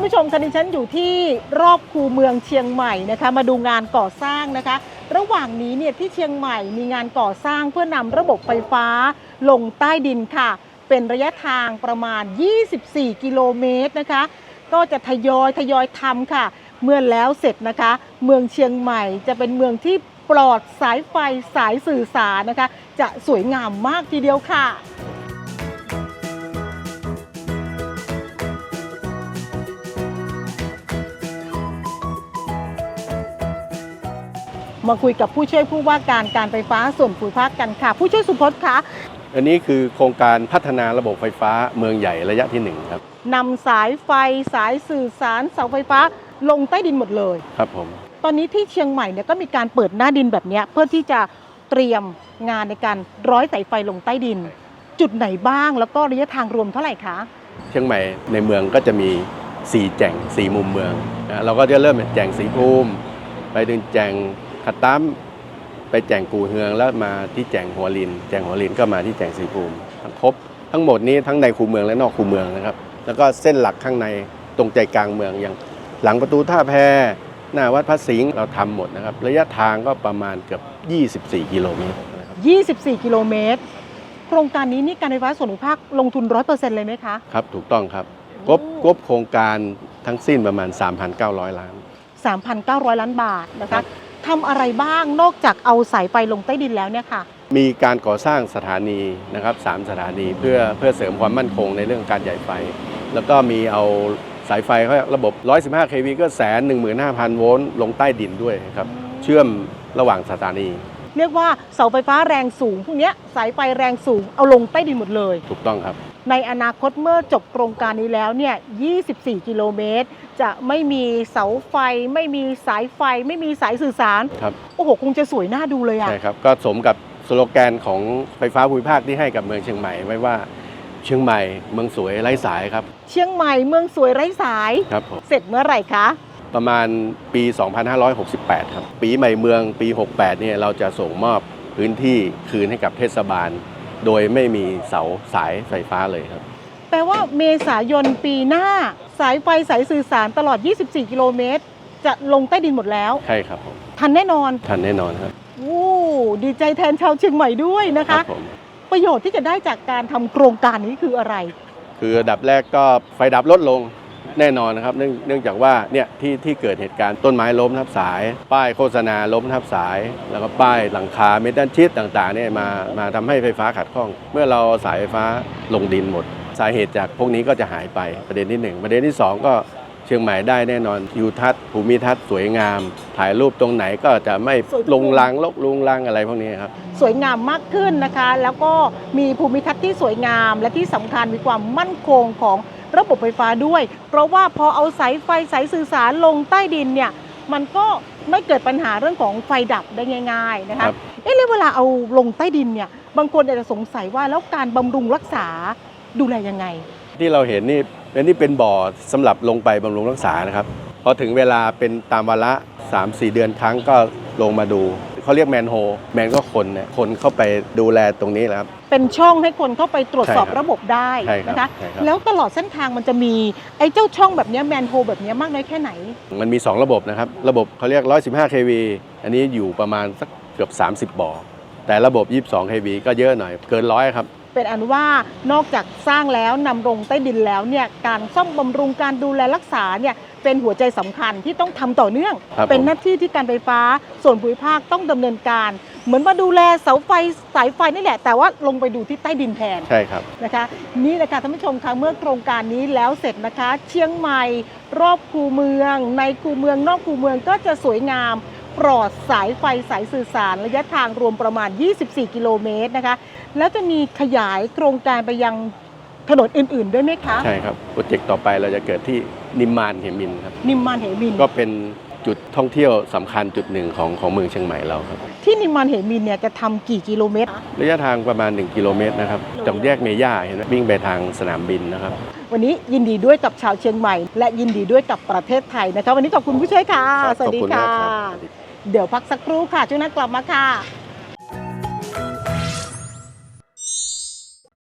านผู้ชมคะดิฉันอยู่ที่รอบคูเมืองเชียงใหม่นะคะ มาดูงานก่อสร้างนะคะ ระหว่างนี้เนี่ยที่เชียงใหม่มีงานก่อสร้างเพื่อนำระบบไฟฟ้าลงใต้ดินค่ะ เป็นระยะทางประมาณ 24 กิโลเมตรนะคะ ก็จะทยอยทยอยทำค่ะ เมื่อแล้วเสร็จนะคะ เมืองเชียงใหม่จะเป็นเมืองที่ปลอดสายไฟสายสื่อสารนะคะ จะสวยงามมากทีเดียวค่ะ มาคุยกับผู้ช่วยผู้ว่าการการไฟฟ้าส่วนภูมิภาคกันค่ะ ผู้ช่วยสุพจน์คะอันนี้คือโครงการพัฒนาระบบไฟฟ้าเมืองใหญ่ระยะที่หนึ่งครับนำสายไฟสายสื่อสารเสาไฟฟ้าลงใต้ดินหมดเลย ครับผม ตอนนี้ที่เชียงใหม่เนี่ยก็มีการเปิดหน้าดินแบบเนี้ยเพื่อที่จะเตรียมงานในการร้อยสายไฟลงใต้ดิน จุดไหนบ้างแล้วก็ระยะทางรวมเท่าไหร่คะเชียงใหม่ในเมืองก็จะมี 4 แจ่ง4มุมเมืองนะเราก็จะเริ่มเป็นแจ่งสีภูมิ ไปถึงแจ่ง ขัดตั้มไปแจ่งกูเฮืองแล้วมาที่แจ่งหัวลิน แจ่งหัวลินก็มาที่แจ่งสีภูมิทั้งครบทั้งหมดนี้ทั้งในคูเมืองและนอกคูเมืองนะครับ แล้วก็เส้นหลักข้างในตรงใจกลางเมืองอย่างหลังประตูท่าแพหน้าวัดพระสิงห์เราทำหมดนะครับ ระยะทางก็ประมาณเกือบ 24 กิโลเมตรนะครับ24 กิโลเมตร โครงการนี้นี่การไฟฟ้าส่วนภูมิภาคลงทุน 100%เลยไหมคะ ครับ ถูกต้องครับงบงบโครงการทั้งสิ้นประมาณ 3,900 ล้าน 3,900 ล้านบาทนะครัคะบ ทำอะไรบ้างนอกจากเอาสายไฟลงใต้ดินแล้วเนี่ยค่ะ มีการก่อสร้างสถานีนะครับสามสถานีเพื่อเพื่อเสริมความมั่นคงในเรื่องการใหญ่ไฟ แล้วก็มีเอาสายไฟเขาเรียกระบบ 115 kV ก็แสน15,000 โวลต์ลงใต้ดินด้วยครับ เชื่อมระหว่างสถานี เรียกว่าเสาไฟฟ้าแรงสูงพวกเนี้ยสายไฟแรงสูงเอาลงใต้ดินหมดเลย ถูกต้องครับ ในอนาคตเมื่อจบโครงการนี้แล้วเนี่ย 24 กิโลเมตร จะไม่มีเสาไฟ ไม่มีสายไฟ ไม่มีสายสื่อสาร ครับ โอ้โห คงจะสวยน่าดูเลยอะ ใช่ครับ ก็สมกับสโลแกนของไฟฟ้าภูมิภาคที่ให้กับเมืองเชียงใหม่ไว้ว่าเชียงใหม่เมืองสวยไร้สายครับ เชียงใหม่เมืองสวยไร้สาย ครับผม เสร็จเมื่อไหร่คะ ประมาณปี 2568 ครับ ปีใหม่เมืองปี 68 เนี่ยเราจะส่งมอบพื้นที่คืนให้กับเทศบาล โดยไม่มีเสาสายไฟฟ้าเลยครับ แปลว่าเมษายนปีหน้า สายไฟสายสื่อสารตลอด 24 กิโลเมตร จะลงใต้ดินหมดแล้ว ใช่ครับผมทันแน่นอนทันแน่นอนครับโอ้ดีใจแทนชาวเชียงใหม่ด้วยนะครัคะผม ประโยชน์ที่จะได้จากการทำโครงการนี้คืออะไร คืออันดับแรกก็ไฟดับลดลง แน่นอนนะครับเนื่องเนื่องจากว่าเนี่ยที่ที่เกิดเหตุการณ์ต้นไม้ล้มทับสาย ป้ายโฆษณาล้มทับสาย แล้วก็ป้ายหลังคาเมทัลชีตต่างๆเนี่ยมามาทำให้ไฟฟ้าขัดข้อง เมื่อเราเอาสายไฟฟ้าลงดินหมด สาเหตุจากพวกนี้ก็จะหายไปประเด็นที่หนึ่งประเด็นที่สองก็เชียงใหม่ได้แน่นอนทิวทัศน์ภูมิทัศน์สวยงาม ถ่ายรูปตรงไหนก็จะไม่สวยทุกมุมลงลังลกลุงลังอะไรพวกนี้ครับ สวยงามมากขึ้นนะคะ แล้วก็มีภูมิทัศน์ที่สวยงาม และที่สำคัญมีความมั่นคงของ ระบบไฟฟ้าด้วย เพราะว่าพอเอาสายไฟสายสื่อสารลงใต้ดินเนี่ยมันก็ไม่เกิดปัญหาเรื่องของไฟดับได้ง่าย ๆนะคะ ครับ เอ๊ะแล้วเวลาเอาลงใต้ดินเนี่ยบางคนอาจจะสงสัยว่าแล้วการบำรุงรักษาดูแลยังไง ที่เราเห็นนี่เป็นนี่เป็นบ่อสำหรับลงไปบำรุงรักษานะครับพอถึงเวลาเป็นตามวาระ3-4 เดือนครั้งก็ลงมาดู เขาเรียกแมนโฮแมนก็คนเนี่ยคนเข้าไปดูแลตรงนี้แหละครับ เป็นช่องให้คนเข้าไปตรวจสอบใช่ครับระบบได้ใช่ครับนะคะ ใช่ครับ แล้วตลอดเส้นทางมันจะมีไอ้เจ้าช่องแบบเนี้แมนโฮแบบเนี้ยมากน้อยแค่ไหน มันมี 2 ระบบนะครับ ระบบเขาเรียก 115 kV อันนี้อยู่ประมาณสักเกือบ 30 บ่อ แต่ระบบ 22 kV ก็เยอะหน่อย เกินร้อยครับ เป็นอันว่านอกจากสร้างแล้วนำลงใต้ดินแล้วเนี่ยการซ่อมบำรุงการดูแลรักษาเนี่ย เป็นหัวใจสำคัญที่ต้องทำต่อเนื่องครับเป็นผมหน้าที่ที่การไฟฟ้าส่วนภูมิภาคต้องดำเนินการ เหมือนมาดูแลเสาไฟสายไฟนี่แหละ แต่ว่าลงไปดูที่ใต้ดินแทนใช่ครับนะคะนี่แหละค่ะท่านผู้ชมคะเมื่อโครงการนี้แล้วเสร็จนะคะ เชียงใหม่ รอบคูเมือง ในคูเมืองนอกคูเมืองก็จะสวยงามปลอดสายไฟสายสื่อสารระยะทางรวมประมาณ 24 กิโลเมตรนะคะ แล้วจะมีขยายโครงการไปยัง ถนนอื่นๆ ด้วยไหมคะใช่ครับโปรเจกต์ต่อไปเราจะเกิดที่นิมมานเหมินครับนิมมานเหมินก็เป็นจุดท่องเที่ยวสำคัญจุดหนึ่งของของเมืองเชียงใหม่เราครับ ที่นิมมานเหมินเนี่ยจะทำกี่กิโลเมตร ระยะทางประมาณ 1 กิโลเมตรนะครับจากแยกเมย่าเห็นไหมวิ่งไปทางสนามบินนะครับ วันนี้ยินดีด้วยกับชาวเชียงใหม่ และยินดีด้วยกับประเทศไทยนะคะวันนี้ขอบคุณผู้ช่วยค่ะครับสวัสดีขอบคุณค่ะมากครับเดี๋ยวพักสักครู่ค่ะช่วงหนั้นกลับมาค่ะ